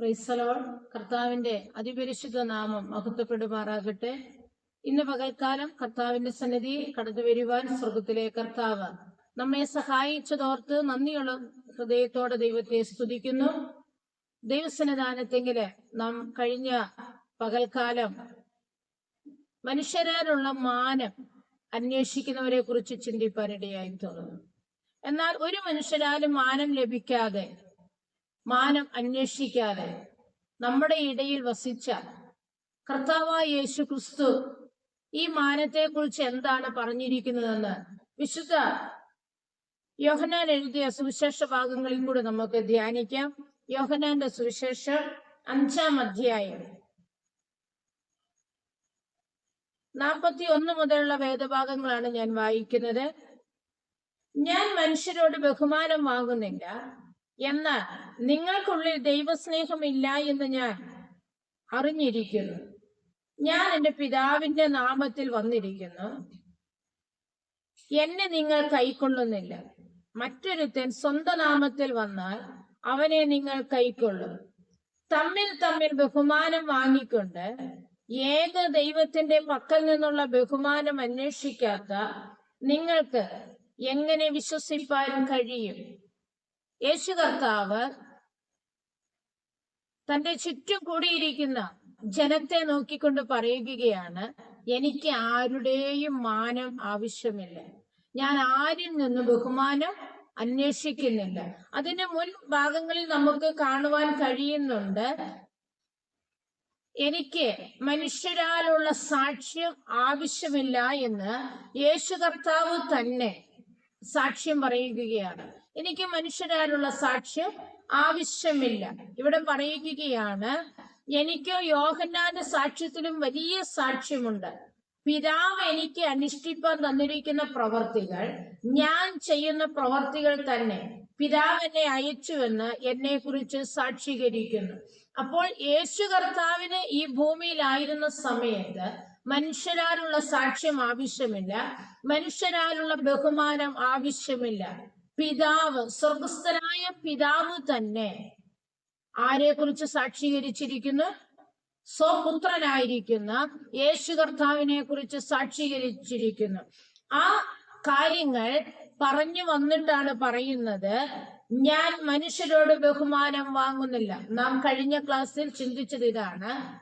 ക്രൈസ്തലോൾ കർത്താവിന്റെ അതിപരിശുദ്ധ നാമം മഹത്വപ്പെടുമാറാകട്ടെ. ഇന്ന് പകൽക്കാലം കർത്താവിന്റെ സന്നിധി കടന്നു വരുവാൻ സ്വർഗത്തിലെ കർത്താവ് നമ്മെ സഹായിച്ചതോർത്ത് നന്ദിയുള്ള ഹൃദയത്തോടെ ദൈവത്തെ സ്തുതിക്കുന്നു. ദൈവസന്നിധാനത്തെങ്കിൽ നാം കഴിഞ്ഞ പകൽക്കാലം മനുഷ്യരാലുള്ള മാനം അന്വേഷിക്കുന്നവരെ കുറിച്ച് ചിന്തിപ്പാനിടയായി തോന്നുന്നു. എന്നാൽ ഒരു മനുഷ്യരാലും മാനം ലഭിക്കാതെ മാനം അന്വേഷിക്കാതെ നമ്മുടെ ഇടയിൽ വസിച്ച കർത്താവായ യേശു ക്രിസ്തു ഈ മാനത്തെക്കുറിച്ച് എന്താണ് പറഞ്ഞിരിക്കുന്നതെന്ന് വിശുദ്ധ യോഹനാൻ എഴുതിയ സുവിശേഷ ഭാഗങ്ങളിൽ കൂടെ നമുക്ക് ധ്യാനിക്കാം. യോഹനാന്റെ സുവിശേഷം അഞ്ചാം അധ്യായം. നാൽപ്പത്തി ഒന്ന് മുതലുള്ള വേദഭാഗങ്ങളാണ് ഞാൻ വായിക്കുന്നത്. ഞാൻ മനുഷ്യരോട് ബഹുമാനം വാങ്ങുന്നില്ല. എന്നാൽ നിങ്ങൾക്കുള്ളിൽ ദൈവസ്നേഹമില്ല എന്ന് ഞാൻ അറിഞ്ഞിരിക്കുന്നു. ഞാൻ എന്റെ പിതാവിന്റെ നാമത്തിൽ വന്നിരിക്കുന്നു. എന്നെ നിങ്ങൾ കൈക്കൊള്ളുന്നില്ല. മറ്റൊരുത്തൻ സ്വന്തം നാമത്തിൽ വന്നാൽ അവനെ നിങ്ങൾ കൈക്കൊള്ളും. തമ്മിൽ തമ്മിൽ ബഹുമാനം വാങ്ങിക്കൊണ്ട് ഏക ദൈവത്തിന്റെ പക്കൽ നിന്നുള്ള ബഹുമാനം അന്വേഷിക്കാത്ത നിങ്ങൾക്ക് എങ്ങനെ വിശ്വസിപ്പാൻ കഴിയും? യേശു കർത്താവ് തന്റെ ചുറ്റും കൂടിയിരിക്കുന്ന ജനത്തെ നോക്കിക്കൊണ്ട് പറയുകയാണ് എനിക്ക് ആരുടെയും മാനം ആവശ്യമില്ല. ഞാൻ ആരിൽ നിന്ന് ബഹുമാനം അന്വേഷിക്കുന്നില്ല. അതിന് മുൻ ഭാഗങ്ങളിൽ നമുക്ക് കാണുവാൻ കഴിയുന്നുണ്ട് എനിക്ക് മനുഷ്യരാലുള്ള സാക്ഷ്യം ആവശ്യമില്ല എന്ന് യേശു കർത്താവ് തന്നെ സാക്ഷ്യം പറയുകയാണ്. എനിക്ക് മനുഷ്യരാലുള്ള സാക്ഷ്യം ആവശ്യമില്ല. ഇവിടെ പറയുകയാണ് എനിക്ക് യോഹന്നാന്റെ സാക്ഷ്യത്തിലും വലിയ സാക്ഷ്യമുണ്ട്. പിതാവ് എനിക്ക് അനുഷ്ഠിപ്പാൻ തന്നിരിക്കുന്ന പ്രവർത്തികൾ ഞാൻ ചെയ്യുന്ന പ്രവർത്തികൾ തന്നെ പിതാവ് എന്നെ അയച്ചുവെന്ന് എന്നെ കുറിച്ച് സാക്ഷീകരിക്കുന്നു. അപ്പോൾ യേശു കർത്താവിന് ഈ ഭൂമിയിലായിരുന്ന സമയത്ത് മനുഷ്യരാലുള്ള സാക്ഷ്യം ആവശ്യമില്ല മനുഷ്യരാലുള്ള ബഹുമാനം ആവശ്യമില്ല. പിതാവ് സ്വർഗസ്ഥനായ പിതാവ് തന്നെ ആരെ കുറിച്ച് സാക്ഷീകരിച്ചിരിക്കുന്നു? സ്വപുത്രനായിരിക്കുന്ന. യേശു കർത്താവിനെ കുറിച്ച് സാക്ഷീകരിച്ചിരിക്കുന്നു. ആ കാര്യങ്ങൾ പറഞ്ഞു വന്നിട്ടാണ് പറയുന്നത്. ഞാൻ മനുഷ്യരോട് ബഹുമാനം വാങ്ങുന്നില്ല. നാം കഴിഞ്ഞ ക്ലാസ്സിൽ ചിന്തിച്ചത് ഇതാണ്.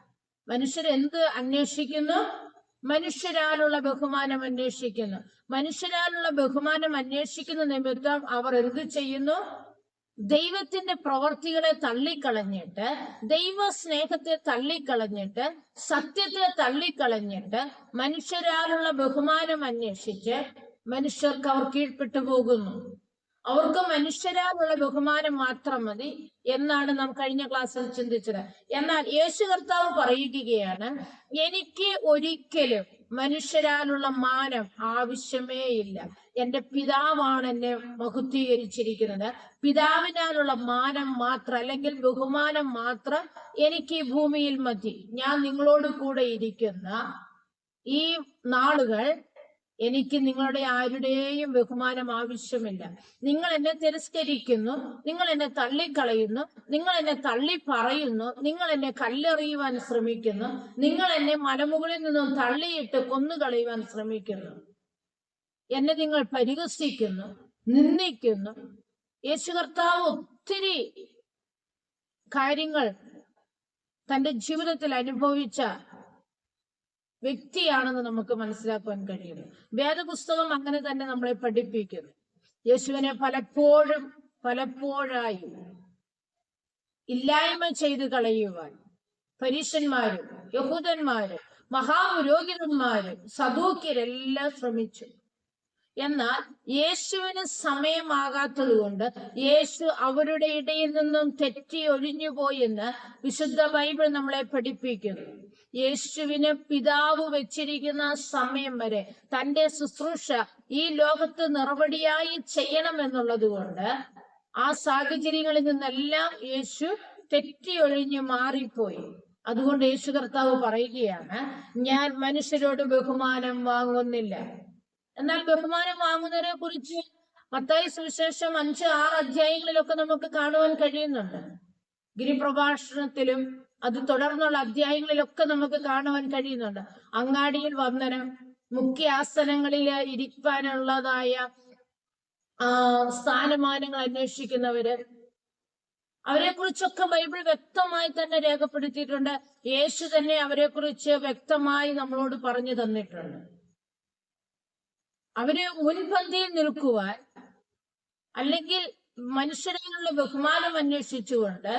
മനുഷ്യർ എന്ത് അന്വേഷിക്കുന്നു? മനുഷ്യരാലുള്ള ബഹുമാനം അന്വേഷിക്കുന്നു. മനുഷ്യരാലുള്ള ബഹുമാനം അന്വേഷിക്കുന്ന നിമിത്തം അവർ എന്ത് ചെയ്യുന്നു? ദൈവത്തിന്റെ പ്രവർത്തികളെ തള്ളിക്കളഞ്ഞിട്ട് ദൈവ സ്നേഹത്തെ തള്ളിക്കളഞ്ഞിട്ട് സത്യത്തെ തള്ളിക്കളഞ്ഞിട്ട് മനുഷ്യരാലുള്ള ബഹുമാനം അന്വേഷിച്ച് മനുഷ്യർക്ക് അവർ കീഴ്പ്പെട്ടു പോകുന്നു. അവർക്ക് മനുഷ്യരാലുള്ള ബഹുമാനം മാത്രം മതി എന്നാണ് നാം കഴിഞ്ഞ ക്ലാസ്സിൽ ചിന്തിച്ചത്. എന്നാൽ യേശു കർത്താവ് പറയുകയാണ് എനിക്ക് ഒരിക്കലും മനുഷ്യരാലുള്ള മാനം ആവശ്യമേ ഇല്ല. എന്റെ പിതാവാണ് എന്നെ മഹുദ്ധീകരിച്ചിരിക്കുന്നത് പിതാവിനാലുള്ള മാനം മാത്രം അല്ലെങ്കിൽ ബഹുമാനം മാത്രം എനിക്ക് ഈ ഭൂമിയിൽ മതി. ഞാൻ നിങ്ങളോട് കൂടെ ഇരിക്കുന്ന ഈ നാളുകൾ എനിക്ക് നിങ്ങളുടെ ആരുടെയും ബഹുമാനം ആവശ്യമില്ല. നിങ്ങൾ എന്നെ തിരസ്കരിക്കുന്നു നിങ്ങൾ എന്നെ തള്ളിക്കളയുന്നു നിങ്ങൾ എന്നെ തള്ളി പറയുന്നു നിങ്ങൾ എന്നെ കല്ലെറിയുവാൻ ശ്രമിക്കുന്നു നിങ്ങൾ എന്നെ മലമുകളിൽ നിന്നും തള്ളിയിട്ട് കൊന്നുകളയുവാൻ ശ്രമിക്കുന്നു. എന്നെ നിങ്ങൾ പരിഹസിക്കുന്നു നിന്ദിക്കുന്നു. യേശു കർത്താവ് ഒത്തിരി കാര്യങ്ങൾ തന്റെ ജീവിതത്തിൽ അനുഭവിച്ച വ്യക്തിയാണെന്ന് നമുക്ക് മനസ്സിലാക്കുവാൻ കഴിയുന്നു. വേദപുസ്തകം അങ്ങനെ തന്നെ നമ്മളെ പഠിപ്പിക്കുന്നു. യേശുവിനെ പലപ്പോഴും പലപ്പോഴായി ഇല്ലായ്മ ചെയ്ത് കളയുവാൻ പരീശന്മാരും യഹൂദന്മാരും മഹാപുരോഹിതന്മാരും സദൂക്യരെല്ലാം ശ്രമിച്ചു. എന്നാൽ യേശുവിന് സമയമാകാത്തത് കൊണ്ട് യേശു അവരുടെ ഇടയിൽ നിന്നും തെറ്റി ഒഴിഞ്ഞുപോയെന്ന് വിശുദ്ധ ബൈബിൾ നമ്മളെ പഠിപ്പിക്കുന്നു. യേശുവിന് പിതാവ് വെച്ചിരിക്കുന്ന സമയം വരെ തന്റെ ശുശ്രൂഷ ഈ ലോകത്ത് നിറവടിയായി ചെയ്യണമെന്നുള്ളത് കൊണ്ട് ആ സാഹചര്യങ്ങളിൽ നിന്നെല്ലാം യേശു തെറ്റി ഒഴിഞ്ഞു മാറിപ്പോയി. അതുകൊണ്ട് യേശു കർത്താവ് പറയുകയാണ് ഞാൻ മനുഷ്യരോട് ബഹുമാനം വാങ്ങുന്നില്ല. എന്നാൽ ബഹുമാനം വാങ്ങുന്നതിനെ കുറിച്ച് മത്തായി സുവിശേഷം അഞ്ച് ആറ് അധ്യായങ്ങളിലൊക്കെ നമുക്ക് കാണുവാൻ കഴിയുന്നുണ്ട്. ഗിരിപ്രഭാഷണത്തിലും അത് തുടർന്നുള്ള അധ്യായങ്ങളിലൊക്കെ നമുക്ക് കാണുവാൻ കഴിയുന്നുണ്ട്. അങ്ങാടിയിൽ വന്ദനം മുഖ്യ ആസനങ്ങളിൽ ഇരിക്കാനുള്ളതായ സ്ഥാനമാനങ്ങൾ അന്വേഷിക്കുന്നവര് അവരെ കുറിച്ചൊക്കെ ബൈബിൾ വ്യക്തമായി തന്നെ രേഖപ്പെടുത്തിയിട്ടുണ്ട്. യേശു തന്നെ അവരെ കുറിച്ച് വ്യക്തമായി നമ്മളോട് പറഞ്ഞു തന്നിട്ടുണ്ട്. അവർ മുൻപന്തിയിൽ നിൽക്കുവാൻ അല്ലെങ്കിൽ മനുഷ്യരാലുള്ള ബഹുമാനം അന്വേഷിച്ചുകൊണ്ട്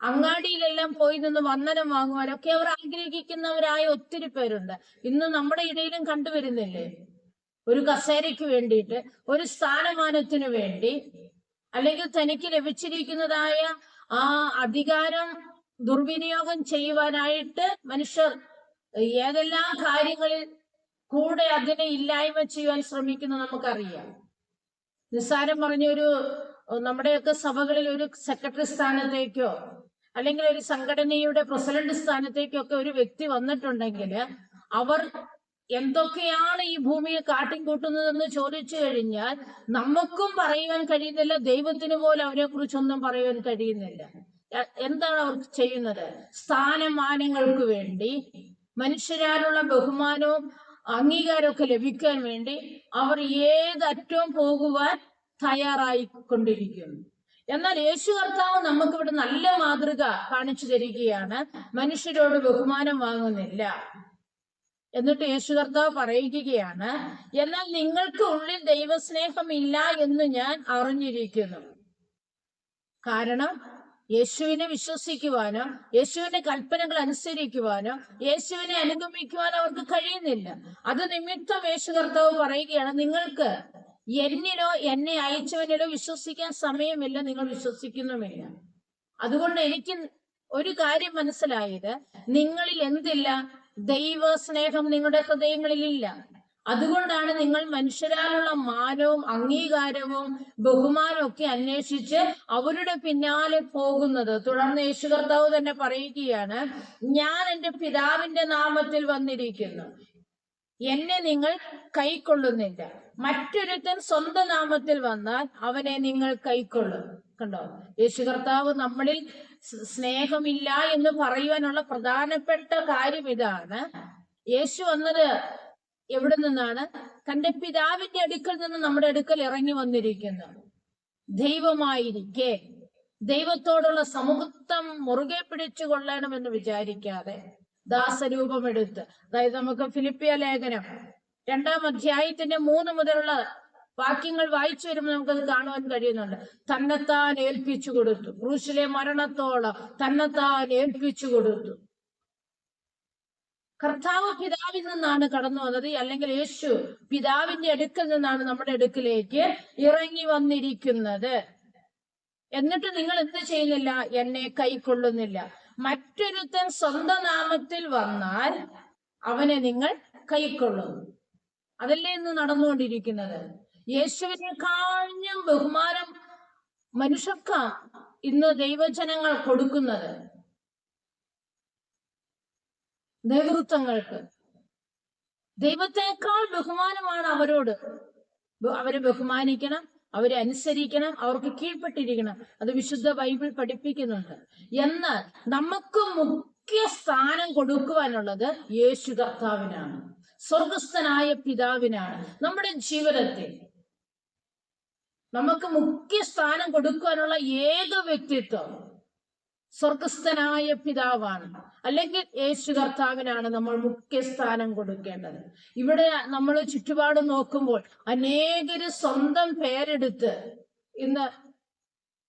അങ്ങാടിയിലെല്ലാം പോയി നിന്ന് വന്ദനം വാങ്ങുവാനൊക്കെ അവർ ആഗ്രഹിക്കുന്നവരായ ഒത്തിരി പേരുണ്ട്. ഇന്ന് നമ്മുടെ ഇടയിലും കണ്ടുവരുന്നില്ലേ? ഒരു കസേരയ്ക്ക് വേണ്ടിയിട്ട് ഒരു സ്ഥാനമാനത്തിനു വേണ്ടി അല്ലെങ്കിൽ തനിക്ക് ലഭിച്ചിരിക്കുന്നതായ ആ അധികാരം ദുർവിനിയോഗം ചെയ്യുവാനായിട്ട് മനുഷ്യർ ഏതെല്ലാം കാര്യങ്ങളിൽ കൂടെ അതിനെ ഇല്ലായ്മ ചെയ്യുവാൻ ശ്രമിക്കുന്ന നമുക്കറിയാം. നിസ്സാരം പറഞ്ഞ ഒരു നമ്മുടെയൊക്കെ സഭകളിൽ ഒരു സെക്രട്ടറി സ്ഥാനത്തേക്കോ അല്ലെങ്കിൽ ഒരു സംഘടനയുടെ പ്രസിഡന്റ് സ്ഥാനത്തേക്കോ ഒക്കെ ഒരു വ്യക്തി വന്നിട്ടുണ്ടെങ്കിൽ അവർ എന്തൊക്കെയാണ് ഈ ഭൂമിയെ കാട്ടിക്കൂട്ടുന്നതെന്ന് ചോദിച്ചു കഴിഞ്ഞാൽ നമുക്കും പറയുവാൻ കഴിയുന്നില്ല ദൈവത്തിന് പോലും അവരെ കുറിച്ചൊന്നും പറയുവാൻ കഴിയുന്നില്ല. എന്താണ് അവർ ചെയ്യുന്നത്? സ്ഥാനമാനങ്ങൾക്ക് വേണ്ടി മനുഷ്യരാലുള്ള ബഹുമാനവും അംഗീകാരമൊക്കെ ലഭിക്കാൻ വേണ്ടി അവർ ഏതറ്റവും പോകുവാൻ തയ്യാറായിക്കൊണ്ടിരിക്കുന്നു. എന്നാൽ യേശു കർത്താവ് നമുക്ക് ഇവിടെ നല്ല മാതൃക കാണിച്ചു തരികയാണ്. മനുഷ്യരോട് ബഹുമാനം വാങ്ങുന്നില്ല. എന്നിട്ട് യേശു കർത്താവ് പറയുകയാണ് എന്നാൽ നിങ്ങൾക്ക് ഉള്ളിൽ ദൈവസ്നേഹമില്ല എന്ന് ഞാൻ അറിഞ്ഞിരിക്കുന്നു. കാരണം യേശുവിനെ വിശ്വസിക്കുവാനോ യേശുവിന്റെ കൽപ്പനകൾ അനുസരിക്കുവാനോ യേശുവിനെ അനുഗമിക്കുവാനോ അവർക്ക് കഴിയുന്നില്ല. അത് നിമിത്തം യേശു കർത്താവ് പറയുകയാണ് നിങ്ങൾക്ക് എന്നിലോ എന്നെ അയച്ചവനിലോ വിശ്വസിക്കാൻ സമയമില്ല നിങ്ങൾ വിശ്വസിക്കുന്നുമില്ല. അതുകൊണ്ട് എനിക്ക് ഒരു കാര്യം മനസ്സിലായത് നിങ്ങളിൽ എന്തില്ല? ദൈവ സ്നേഹം നിങ്ങളുടെ ഹൃദയങ്ങളിലില്ല. അതുകൊണ്ടാണ് നിങ്ങൾ മനുഷ്യരാലുള്ള മാനവും അംഗീകാരവും ബഹുമാനവും ഒക്കെ അന്വേഷിച്ച് അവരുടെ പിന്നാലെ പോകുന്നത്. തുടർന്ന് യേശു കർത്താവ് തന്നെ പറയുകയാണ് ഞാൻ എന്റെ പിതാവിന്റെ നാമത്തിൽ വന്നിരിക്കുന്നു. എന്നെ നിങ്ങൾ കൈക്കൊള്ളുന്നില്ല. മറ്റൊരുത്തൻ സ്വന്തം നാമത്തിൽ വന്നാൽ അവനെ നിങ്ങൾ കൈക്കൊള്ളും. കണ്ടോ? യേശു കർത്താവ് നമ്മളിൽ സ്നേഹമില്ല എന്ന് പറയുവാനുള്ള പ്രധാനപ്പെട്ട കാര്യം ഇതാണ്. യേശു വന്നത് എവിടെ നിന്നാണ്? തന്റെ പിതാവിന്റെ അടുക്കൽ നിന്ന് നമ്മുടെ അടുക്കൽ ഇറങ്ങി വന്നിരിക്കുന്നു ദൈവമായിരിക്കെ. ദൈവത്തോടുള്ള സമൂഹത്വം മുറുകെ പിടിച്ചു കൊള്ളണമെന്ന് വിചാരിക്കാതെ ദാസരൂപമെടുത്ത്. അതായത് നമുക്ക് ഫിലിപ്പിയ ലേഖനം രണ്ടാം അധ്യായത്തിന്റെ മൂന്ന് മുതലുള്ള വാക്യങ്ങൾ വായിച്ചു വരുമ്പോൾ നമുക്കത് കാണുവാൻ കഴിയുന്നുണ്ട്. തന്നെത്താൻ ഏൽപ്പിച്ചു കൊടുത്തു. ക്രൂശിലെ മരണത്തോളം തന്നെത്താൻ ഏൽപ്പിച്ചു കൊടുത്തു. കർത്താവ് പിതാവിൽ നിന്നാണ് കടന്നു വന്നത്. അല്ലെങ്കിൽ യേശു പിതാവിന്റെ അടുക്കൽ നിന്നാണ് നമ്മുടെ അടുക്കിലേക്ക് ഇറങ്ങി വന്നിരിക്കുന്നത്. എന്നിട്ട് നിങ്ങൾ എന്ത് ചെയ്യുന്നില്ല? എന്നെ കൈക്കൊള്ളുന്നില്ല. മറ്റൊരുത്തൻ സ്വന്തം നാമത്തിൽ വന്നാൽ അവനെ നിങ്ങൾ കൈക്കൊള്ളും. അതല്ലേ ഇന്ന് നടന്നുകൊണ്ടിരിക്കുന്നത്. യേശുവിനെക്കാളും ബഹുമാനം മനുഷ്യർക്ക ഇന്ന് ദൈവജനങ്ങൾ കൊടുക്കുന്നത്. നേതൃത്വങ്ങൾക്ക്. ദൈവത്തെക്കാൾ ബഹുമാനമാണ് അവരോട്. അവരെ ബഹുമാനിക്കണം അവരെ അനുസരിക്കണം അവർക്ക് കീഴ്പ്പെട്ടിരിക്കണം. അത് വിശുദ്ധ ബൈബിൾ പഠിപ്പിക്കുന്നുണ്ട്. എന്നാൽ നമുക്ക് മുഖ്യ സ്ഥാനം കൊടുക്കുവാനുള്ളത് യേശു കർത്താവിനാണ്. സ്വർഗസ്ഥനായ പിതാവിനാണ് നമ്മുടെ ജീവിതത്തിൽ. നമുക്ക് മുഖ്യ സ്ഥാനം കൊടുക്കുവാനുള്ള ഏക വ്യക്തിത്വം സ്വർഗസ്ഥനായ പിതാവാണ്. അല്ലെങ്കിൽ യേശു കർത്താവിനാണ് നമ്മൾ മുഖ്യ സ്ഥാനം കൊടുക്കേണ്ടത്. ഇവിടെ നമ്മൾ ചുറ്റുപാട് നോക്കുമ്പോൾ അനേകര് സ്വന്തം പേരെടുത്ത് ഇന്ന്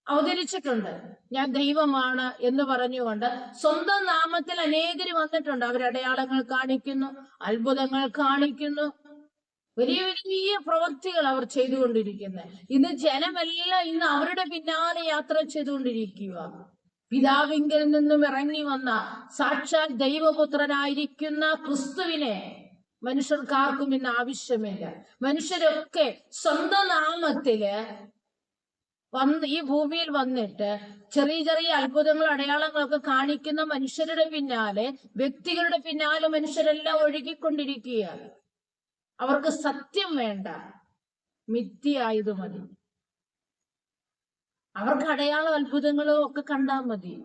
അവതരിച്ചിട്ടുണ്ട്. ഞാൻ ദൈവമാണ് എന്ന് പറഞ്ഞുകൊണ്ട് സ്വന്തം നാമത്തിൽ അനേകര് വന്നിട്ടുണ്ട്. അവരടയാളങ്ങൾ കാണിക്കുന്നു അത്ഭുതങ്ങൾ കാണിക്കുന്നു. വലിയ വലിയ പ്രവൃത്തികൾ അവർ ചെയ്തുകൊണ്ടിരിക്കുന്നത് ഇന്ന് ജനമെല്ലാം ഇന്ന് അവരുടെ പിന്നാലെ യാത്ര ചെയ്തുകൊണ്ടിരിക്കുക പിതാവിങ്കിൽ നിന്നും ഇറങ്ങി വന്ന സാക്ഷാൽ ദൈവപുത്രനായിരിക്കുന്ന ക്രിസ്തുവിനെ മനുഷ്യർക്കാർക്കും ഇന്ന് ആവശ്യമില്ല. മനുഷ്യരൊക്കെ സ്വന്തം നാമത്തിൽ വന്ന് ഈ ഭൂമിയിൽ വന്നിട്ട് ചെറിയ ചെറിയ അത്ഭുതങ്ങൾ അടയാളങ്ങളൊക്കെ കാണിക്കുന്ന മനുഷ്യരുടെ പിന്നാലെ വ്യക്തികളുടെ പിന്നാലെ മനുഷ്യരെല്ലാം ഒഴുകിക്കൊണ്ടിരിക്കുകയാണ്. അവർക്ക് സത്യം വേണ്ട. മിഥ്യയായത് മതി. അവർക്ക് അടയാളം അത്ഭുതങ്ങളോ ഒക്കെ കണ്ടാൽ മതി.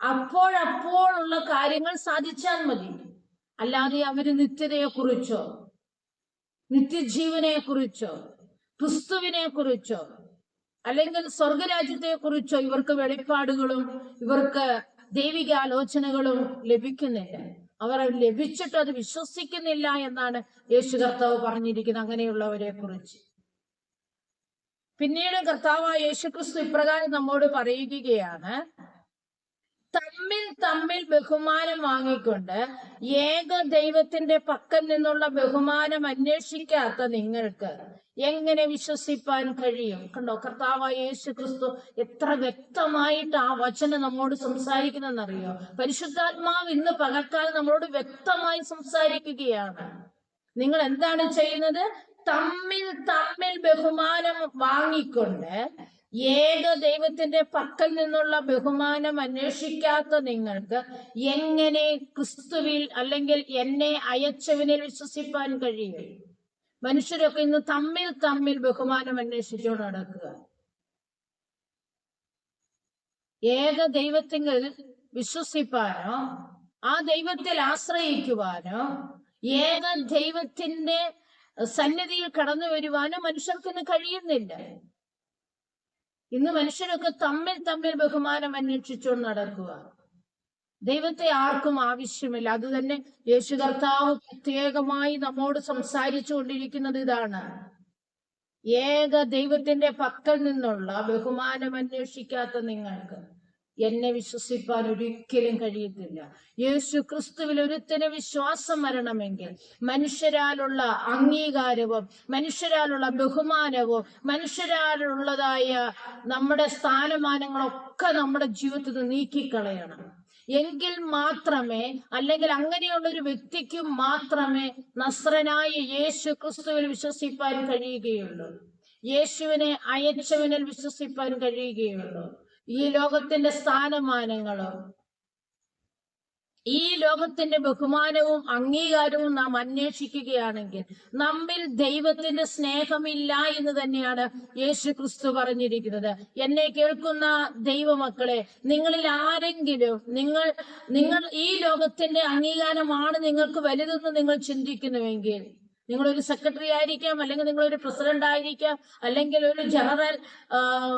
അപ്പോഴപ്പോഴുള്ള കാര്യങ്ങൾ സാധിച്ചാൽ മതി. അല്ലാതെ അവർ നിത്യതയെ കുറിച്ചോ നിത്യജീവനെ കുറിച്ചോ അല്ലെങ്കിൽ സ്വർഗരാജ്യത്തെ കുറിച്ചോ ഇവർക്ക് വെളിപ്പാടുകളും ഇവർക്ക് ദൈവിക ആലോചനകളും ലഭിക്കുന്നില്ല. അവർ ലഭിച്ചിട്ട് അത് വിശ്വസിക്കുന്നില്ല എന്നാണ് യേശു കർത്താവ് പറഞ്ഞിരിക്കുന്നത്. അങ്ങനെയുള്ളവരെ കുറിച്ച് പിന്നീട് കർത്താവായ യേശുക്രിസ്തു ഇപ്രകാരം നമ്മോട് പറയുകയാണ്. തമ്മിൽ തമ്മിൽ ബഹുമാനം വാങ്ങിക്കൊണ്ട് ഏക ദൈവത്തിന്റെ പക്കൽ നിന്നുള്ള ബഹുമാനം അന്വേഷിക്കാത്ത നിങ്ങൾക്ക് എങ്ങനെ വിശ്വസിപ്പാൻ കഴിയും? കണ്ടോ കർത്താവായ യേശു ക്രിസ്തു എത്ര വ്യക്തമായിട്ട് ആ വചനം നമ്മോട് സംസാരിക്കുന്നതെന്നറിയോ പരിശുദ്ധാത്മാവ് ഇന്ന് പകൽക്കാലം നമ്മളോട് വ്യക്തമായി സംസാരിക്കുകയാണ്. നിങ്ങൾ എന്താണ് ചെയ്യുന്നത്? തമ്മിൽ തമ്മിൽ ബഹുമാനം വാങ്ങിക്കൊണ്ട് ഏക ദൈവത്തിന്റെ പക്കൽ നിന്നുള്ള ബഹുമാനം അന്വേഷിക്കാത്ത നിങ്ങൾക്ക് എങ്ങനെ ക്രിസ്തുവിൽ അല്ലെങ്കിൽ എന്നെ അയച്ചവനിൽ വിശ്വസിപ്പാൻ കഴിയും? മനുഷ്യരൊക്കെ ഇന്ന് തമ്മിൽ തമ്മിൽ ബഹുമാനം അന്വേഷിച്ചുകൊണ്ട് നടക്കുക. ഏക ദൈവത്തിൽ വിശ്വസിപ്പാനോ ആ ദൈവത്തിൽ ആശ്രയിക്കുവാനോ ഏക ദൈവത്തിന്റെ സന്നിധിയിൽ കടന്നു വരുവാനോ മനുഷ്യർക്കൊന്ന് കഴിയുന്നില്ല. ഇന്ന് മനുഷ്യരൊക്കെ തമ്മിൽ തമ്മിൽ ബഹുമാനം അന്വേഷിച്ചുകൊണ്ട് നടക്കുക. ദൈവത്തെ ആർക്കും ആവശ്യമില്ല. അത് തന്നെ യേശു കർത്താവ് പ്രത്യേകമായി നമ്മോട് സംസാരിച്ചു കൊണ്ടിരിക്കുന്നത് ഇതാണ്. ഏക ദൈവത്തിന്റെ പക്കൽ നിന്നുള്ള ബഹുമാനം അന്വേഷിക്കാത്ത നിങ്ങൾക്ക്. എന്നെ വിശ്വസിപ്പാൻ ഒരിക്കലും കഴിയത്തില്ല യേശു ക്രിസ്തുവിൽ ഒരുത്തിന് വിശ്വാസം വരണമെങ്കിൽ മനുഷ്യരാലുള്ള അംഗീകാരവും മനുഷ്യരാലുള്ള ബഹുമാനവും മനുഷ്യരാലുള്ളതായ നമ്മുടെ സ്ഥാനമാനങ്ങളൊക്കെ നമ്മുടെ ജീവിതത്തിൽ നിന്ന് നീക്കിക്കളയണം. എങ്കിൽ മാത്രമേ അല്ലെങ്കിൽ അങ്ങനെയുള്ള ഒരു വ്യക്തിക്ക് മാത്രമേ നസ്രനായ യേശു ക്രിസ്തുവിൽ വിശ്വസിപ്പാൻ കഴിയുകയുള്ളൂ. യേശുവിനെ അയച്ചവനിൽ വിശ്വസിപ്പാൻ കഴിയുകയുള്ളൂ. ഈ ലോകത്തിന്റെ സ്ഥാനമാനങ്ങളും ഈ ലോകത്തിന്റെ ബഹുമാനവും അംഗീകാരവും നാം അന്വേഷിക്കുകയാണെങ്കിൽ നമ്മിൽ ദൈവത്തിന്റെ സ്നേഹമില്ല എന്ന് തന്നെയാണ് യേശു ക്രിസ്തു പറഞ്ഞിരിക്കുന്നത്. എന്നെ കേൾക്കുന്ന ദൈവമക്കളെ നിങ്ങളിൽ ആരെങ്കിലും നിങ്ങൾ നിങ്ങൾ ഈ ലോകത്തിന്റെ അംഗീകാരമാണ് നിങ്ങൾക്ക് വലുതെന്ന് നിങ്ങൾ ചിന്തിക്കുന്നുവെങ്കിൽ നിങ്ങളൊരു സെക്രട്ടറി ആയിരിക്കാം അല്ലെങ്കിൽ നിങ്ങളൊരു പ്രസിഡന്റ് ആയിരിക്കാം അല്ലെങ്കിൽ ഒരു ജനറൽ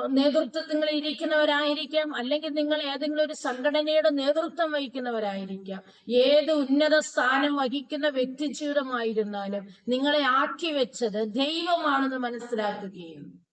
നേതൃത്വത്തിൽ ഇരിക്കുന്നവരായിരിക്കാം അല്ലെങ്കിൽ നിങ്ങൾ ഏതെങ്കിലും ഒരു സംഘടനയുടെ നേതൃത്വം വഹിക്കുന്നവരായിരിക്കാം. ഏത് ഉന്നത സ്ഥാനം വഹിക്കുന്ന വ്യക്തി ജീവിതമായിരുന്നാലും നിങ്ങളെ ആക്കി വെച്ചത് ദൈവമാണെന്ന് മനസ്സിലാക്കുകയും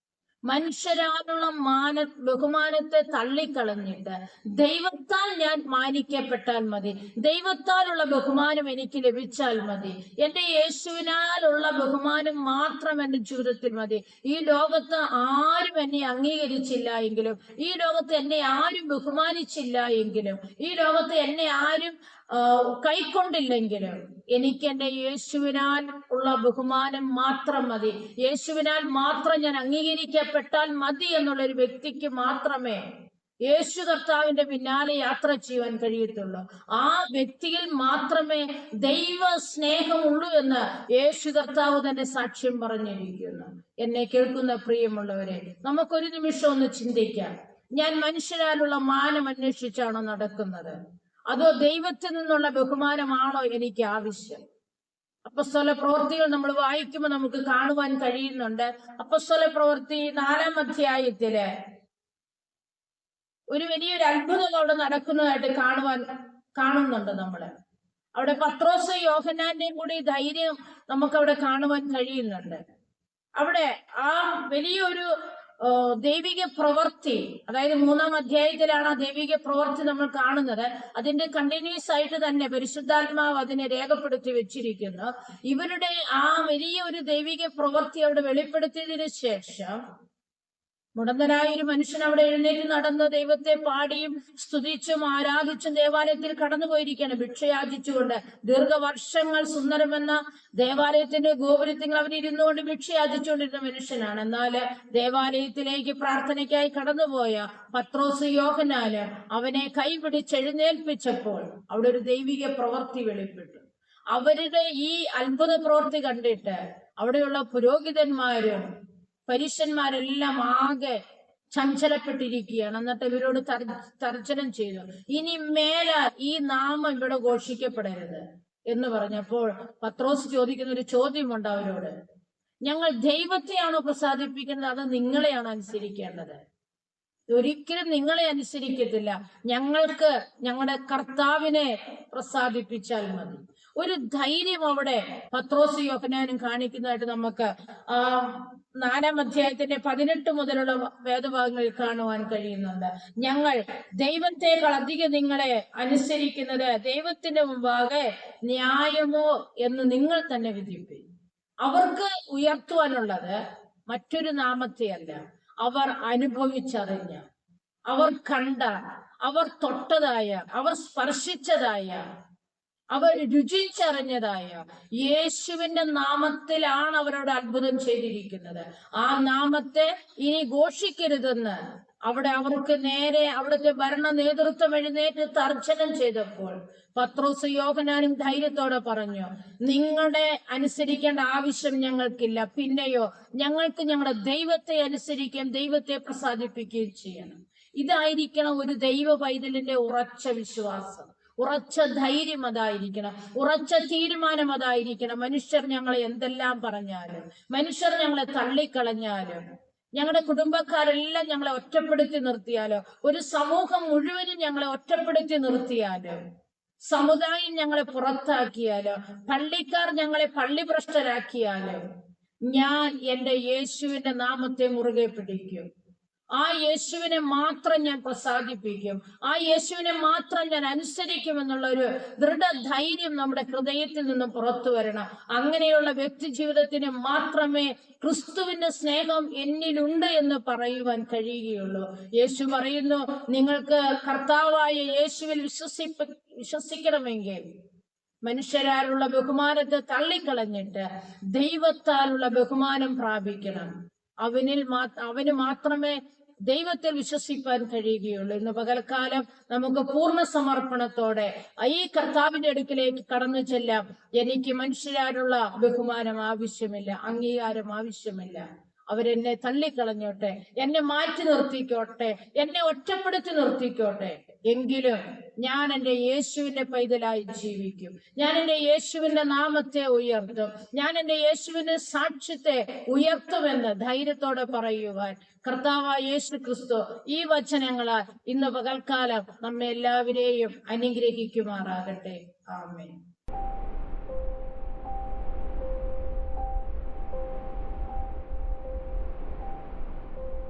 മനുഷ്യരാലുള്ള മാന ബഹുമാനത്തെ തള്ളിക്കളഞ്ഞിട്ട് ദൈവത്താൽ ഞാൻ മാനിക്കപ്പെട്ടാൽ മതി. ദൈവത്താലുള്ള ബഹുമാനം എനിക്ക് ലഭിച്ചാൽ മതി. എന്റെ യേശുവിനാലുള്ള ബഹുമാനം മാത്രം എന്റെ ജീവിതത്തിൽ മതി. ഈ ലോകത്ത് ആരും എന്നെ അംഗീകരിച്ചില്ല എങ്കിലും ഈ ലോകത്ത് എന്നെ ആരും ബഹുമാനിച്ചില്ല എങ്കിലും ഈ ലോകത്ത് എന്നെ ആരും ആ, കൈക്കൊണ്ടില്ലെങ്കിലും എനിക്ക് എന്റെ യേശുവിനാൽ ഉള്ള ബഹുമാനം മാത്രം മതി. യേശുവിനാൽ മാത്രം ഞാൻ അംഗീകരിക്കപ്പെട്ടാൽ മതി എന്നുള്ള ഒരു വ്യക്തിക്ക് മാത്രമേ യേശു കർത്താവിന്റെ പിന്നാലെ യാത്ര ചെയ്യുവാൻ കഴിയത്തുള്ളൂ. ആ വ്യക്തിയിൽ മാത്രമേ ദൈവ സ്നേഹമുള്ളൂ എന്ന് യേശു കർത്താവ് തന്നെ സാക്ഷ്യം പറഞ്ഞിരിക്കുന്നു. എന്നെ കേൾക്കുന്ന പ്രിയമുള്ളവരെ നമുക്കൊരു നിമിഷം ഒന്ന് ചിന്തിക്കാം. ഞാൻ മനുഷ്യരാലുള്ള മാനം അന്വേഷിച്ചാണോ നടക്കുന്നത്? അതോ ദൈവത്തിൽ നിന്നുള്ള ബഹുമാനമാണോ എനിക്ക് ആവശ്യം? അപ്പസ്തല പ്രവൃത്തികൾ നമ്മൾ വായിക്കുമ്പോൾ നമുക്ക് കാണുവാൻ കഴിയുന്നുണ്ട്. അപ്പസ്തല പ്രവൃത്തി നാലാം അധ്യായത്തിൽ ഒരു വലിയൊരു അത്ഭുതം അവിടെ നടക്കുന്നതായിട്ട് കാണുവാൻ കാണുന്നുണ്ട് നമ്മൾ. അവിടെ പത്രോസ് യോഹനാന്റെയും കൂടി ധൈര്യം നമുക്ക് അവിടെ കാണുവാൻ കഴിയുന്നുണ്ട്. അവിടെ ആ വലിയൊരു ദൈവിക പ്രവൃത്തി അതായത് മൂന്നാം അധ്യായത്തിലാണ് ആ ദൈവിക പ്രവൃത്തി നമ്മൾ കാണുന്നത്. അതിന്റെ കണ്ടിന്യൂസ് ആയിട്ട് തന്നെ പരിശുദ്ധാത്മാവ് അതിനെ രേഖപ്പെടുത്തി വെച്ചിരിക്കുന്നു. ഇവരുടെ ആ വലിയ ഒരു ദൈവിക പ്രവൃത്തി അവിടെ വെളിപ്പെടുത്തിയതിനു ശേഷം മുടന്തനായ ഒരു മനുഷ്യൻ അവിടെ എഴുന്നേറ്റ് നടന്ന് ദൈവത്തെ പാടിയും സ്തുതിച്ചും ആരാധിച്ചും ദേവാലയത്തിൽ കടന്നുപോയിരിക്കുകയാണ്. ഭിക്ഷയാചിച്ചുകൊണ്ട് ദീർഘവർഷങ്ങൾ സുന്ദരമെന്ന ദേവാലയത്തിന്റെ ഗോപുരത്തിൽ അവൻ ഇരുന്നുകൊണ്ട് ഭിക്ഷയാചിച്ചുകൊണ്ടിരുന്ന മനുഷ്യനാണ്. എന്നാൽ ദേവാലയത്തിലേക്ക് പ്രാർത്ഥനയ്ക്കായി കടന്നുപോയ പത്രോസ് യോഹനാല് അവനെ കൈപിടിച്ച് എഴുന്നേൽപ്പിച്ചപ്പോൾ അവിടെ ഒരു ദൈവിക പ്രവൃത്തി വെളിപ്പെട്ടു. അവരുടെ ഈ അത്ഭുത പ്രവൃത്തി കണ്ടിട്ട് അവിടെയുള്ള പുരോഹിതന്മാരും പരീശന്മാരെല്ലാം ആകെ ചഞ്ചലപ്പെട്ടിരിക്കുകയാണ്. എന്നിട്ട് ഇവരോട് തർജനം ചെയ്തു. ഇനി മേല ഈ നാമം ഇവിടെ ഘോഷിക്കപ്പെടരുത് എന്ന് പറഞ്ഞപ്പോൾ പത്രോസ് ചോദിക്കുന്ന ഒരു ചോദ്യമുണ്ട് അവരോട്. ഞങ്ങൾ ദൈവത്തെയാണോ പ്രസാദിപ്പിക്കുന്നത്? അത് നിങ്ങളെയാണ് അനുസരിക്കേണ്ടത്. ഒരിക്കലും നിങ്ങളെ അനുസരിക്കത്തില്ല. ഞങ്ങൾക്ക് ഞങ്ങളുടെ കർത്താവിനെ പ്രസാദിപ്പിച്ചാൽ മതി. ഒരു ധൈര്യം അവിടെ പത്രോസ് യോഹനാനും കാണിക്കുന്നതായിട്ട് നമുക്ക് ആ നാലാം അധ്യായത്തിന്റെ പതിനെട്ട് മുതലുള്ള വേദഭാഗങ്ങളിൽ കാണുവാൻ കഴിയുന്നുണ്ട്. ഞങ്ങൾ ദൈവത്തെക്കാൾ അധികം നിങ്ങളെ അനുസരിക്കുന്നത് ദൈവത്തിന്റെ മുമ്പാകെ ന്യായമോ എന്ന് നിങ്ങൾ തന്നെ വിധിപ്പി അവർക്ക് ഉയർത്തുവാനുള്ളത് മറ്റൊരു നാമത്തെയല്ല അവർ അനുഭവിച്ചറിഞ്ഞ അവർ കണ്ട അവർ തൊട്ടതായ അവർ സ്പർശിച്ചതായ അവർ രുചിച്ചറിഞ്ഞതായ യേശുവിന്റെ നാമത്തിലാണ് അവരോട് അത്ഭുതം ചെയ്തിരിക്കുന്നത്. ആ നാമത്തെ ഇനി ഘോഷിക്കരുതെന്ന് അവിടെ അവർക്ക് നേരെ അവിടുത്തെ ഭരണ നേതൃത്വം എഴുന്നേറ്റ് തർജനം ചെയ്തപ്പോൾ പത്രോസ് യോഹനാനും ധൈര്യത്തോടെ പറഞ്ഞു നിങ്ങളുടെ അനുസരിക്കേണ്ട ആവശ്യം ഞങ്ങൾക്കില്ല. പിന്നെയോ ഞങ്ങൾക്ക് ഞങ്ങളുടെ ദൈവത്തെ അനുസരിക്കുകയും ദൈവത്തെ പ്രസാദിപ്പിക്കുകയും ചെയ്യണം. ഇതായിരിക്കണം ഒരു ദൈവ പൈതലിന്റെ ഉറച്ച വിശ്വാസം. ഉറച്ച ധൈര്യം അതായിരിക്കണം. ഉറച്ച തീരുമാനം അതായിരിക്കണം. മനുഷ്യർ ഞങ്ങളെ എന്തെല്ലാം പറഞ്ഞാലും മനുഷ്യർ ഞങ്ങളെ തള്ളിക്കളഞ്ഞാലും ഞങ്ങളുടെ കുടുംബക്കാരെല്ലാം ഞങ്ങളെ ഒറ്റപ്പെടുത്തി നിർത്തിയാലോ ഒരു സമൂഹം മുഴുവനും ഞങ്ങളെ ഒറ്റപ്പെടുത്തി നിർത്തിയാലോ സമുദായം ഞങ്ങളെ പുറത്താക്കിയാലോ പള്ളിക്കാർ ഞങ്ങളെ പള്ളി ഭ്രഷ്ടരാക്കിയാലോ ഞാൻ എന്റെ യേശുവിന്റെ നാമത്തെ മുറുകെ പിടിക്കും. ആ യേശുവിനെ മാത്രം ഞാൻ പ്രസാദിപ്പിക്കും. ആ യേശുവിനെ മാത്രം ഞാൻ അനുസരിക്കും എന്നുള്ള ഒരു ദൃഢധൈര്യം നമ്മുടെ ഹൃദയത്തിൽ നിന്നും പുറത്തു വരണം. അങ്ങനെയുള്ള വ്യക്തി ജീവിതത്തിന് മാത്രമേ ക്രിസ്തുവിന്റെ സ്നേഹം എന്നിലുണ്ട് എന്ന് പറയുവാൻ കഴിയുകയുള്ളൂ. യേശു പറയുന്നു നിങ്ങൾക്ക് കർത്താവായ യേശുവിൽ വിശ്വസിപ്പ വിശ്വസിക്കണമെങ്കിൽ മനുഷ്യരാലുള്ള ബഹുമാനത്തെ തള്ളിക്കളഞ്ഞിട്ട് ദൈവത്താലുള്ള ബഹുമാനം പ്രാപിക്കണം. അവനിൽ അവന് മാത്രമേ ദൈവത്തിൽ വിശ്വസിക്കാൻ കഴിയുകയുള്ളൂ. ഇന്ന് പകൽക്കാലം നമുക്ക് പൂർണ സമർപ്പണത്തോടെ ഈ കർത്താവിന്റെ അടുക്കിലേക്ക് കടന്നു ചെല്ലാം. എനിക്ക് മനുഷ്യരാലുള്ള ബഹുമാനം ആവശ്യമില്ല അംഗീകാരം ആവശ്യമില്ല. അവരെന്നെ തള്ളിക്കളഞ്ഞോട്ടെ എന്നെ മാറ്റി നിർത്തിക്കോട്ടെ എന്നെ ഒറ്റപ്പെടുത്തി നിർത്തിക്കോട്ടെ. എങ്കിലും ഞാൻ എന്റെ യേശുവിന്റെ പൈതലായി ജീവിക്കും. ഞാൻ എന്റെ യേശുവിന്റെ നാമത്തെ ഉയർത്തും. ഞാൻ എന്റെ യേശുവിന്റെ സാക്ഷ്യത്തെ ഉയർത്തുമെന്ന് ധൈര്യത്തോടെ പറയുവാൻ കർത്താവായ യേശു ക്രിസ്തു ഈ വചനങ്ങളാൽ ഇന്ന് പകൽക്കാലം നമ്മെ എല്ലാവരെയും അനുഗ്രഹിക്കുമാറാകട്ടെ. ആമേൻ.